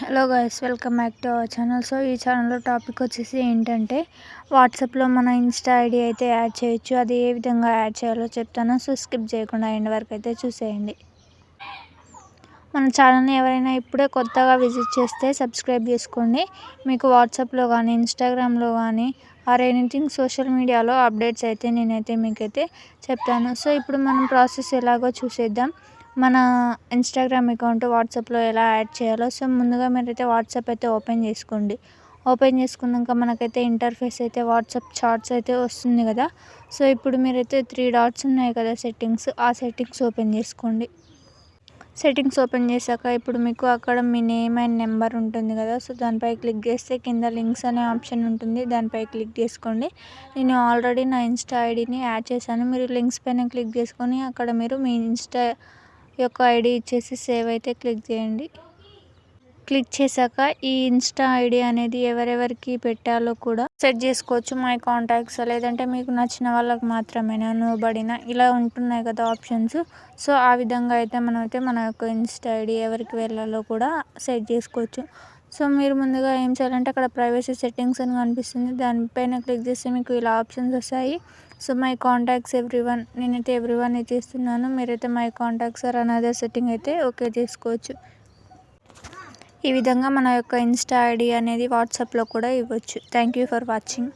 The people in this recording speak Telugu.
Hello guys welcome back to our channel so ఈ ఛానల్లో టాపిక్ వచ్చేసి ఏంటంటే వాట్సాప్లో మన ఇన్స్టా ఐడి అయితే యాడ్ చేయొచ్చు. అది ఏ విధంగా యాడ్ చేయాలో చెప్తాను. సో స్కిప్ చేయకుండా ఎండ్ వరకు అయితే చూసేయండి. మన ఛానల్ని ఎవరైనా ఇప్పుడే కొత్తగా విజిట్ చేస్తే సబ్స్క్రైబ్ చేసుకోండి. మీకు వాట్సాప్లో కానీ ఇన్స్టాగ్రామ్లో కానీ ఆర్ ఎనీథింగ్ సోషల్ మీడియాలో అప్డేట్స్ అయితే నేనైతే మీకైతే చెప్తాను. సో ఇప్పుడు మనం ప్రాసెస్ ఎలాగో చూసేద్దాం. మన ఇన్స్టాగ్రామ్ అకౌంట్ వాట్సాప్లో ఎలా యాడ్ చేయాలో. సో ముందుగా మీరైతే వాట్సాప్ అయితే ఓపెన్ చేసుకోండి. ఓపెన్ చేసుకున్నాక మనకైతే ఇంటర్ఫేస్ అయితే వాట్సాప్ చార్ట్స్ అయితే వస్తుంది కదా. సో ఇప్పుడు మీరైతే త్రీ డాట్స్ ఉన్నాయి కదా సెట్టింగ్స్ ఆ సెట్టింగ్స్ ఓపెన్ చేసుకోండి. సెట్టింగ్స్ ఓపెన్ చేశాక ఇప్పుడు మీకు అక్కడ మీ నేమ్ అండ్ నెంబర్ ఉంటుంది కదా. సో దానిపై క్లిక్ చేస్తే కింద లింక్స్ అనే ఆప్షన్ ఉంటుంది. దానిపై క్లిక్ చేసుకోండి. నేను ఆల్రెడీ నా ఇన్స్టా ఐడిని యాడ్ చేశాను. మీరు లింక్స్ పైన క్లిక్ చేసుకొని అక్కడ మీరు మీ ఇన్స్టా యొక్క ఐడి ఇచ్చేసి సేవ్ అయితే క్లిక్ చేయండి. క్లిక్ చేశాక ఈ ఇన్స్టా ఐడి అనేది ఎవరెవరికి పెట్టాలో కూడా సెట్ చేసుకోవచ్చు. మై కాంటాక్ట్స్ లేదంటే మీకు నచ్చిన వాళ్ళకి మాత్రమేనా నోబడిన ఇలా ఉంటున్నాయి కదా ఆప్షన్స్ సో ఆ విధంగా అయితే మనం అయితే మన యొక్క ఇన్స్టా ఐడి ఎవరికి వెళ్ళాలో కూడా సెట్ చేసుకోవచ్చు. సో మీరు ముందుగా ఏం చేయాలంటే అక్కడ ప్రైవసీ సెట్టింగ్స్ అని కనిపిస్తుంది. దానిపైన క్లిక్ చేస్తే మీకు ఇలా ఆప్షన్స్ వస్తాయి. So my contacts every one నేనైతే ఎవ్రీ వన్ చేస్తున్నాను. మీరైతే my contacts or another setting అయితే ఓకే చేసుకోవచ్చు. ఈ విధంగా మన యొక్క ఇన్స్టా ఐడి అనేది వాట్సాప్లో కూడా ఇవ్వచ్చు. Thank you for watching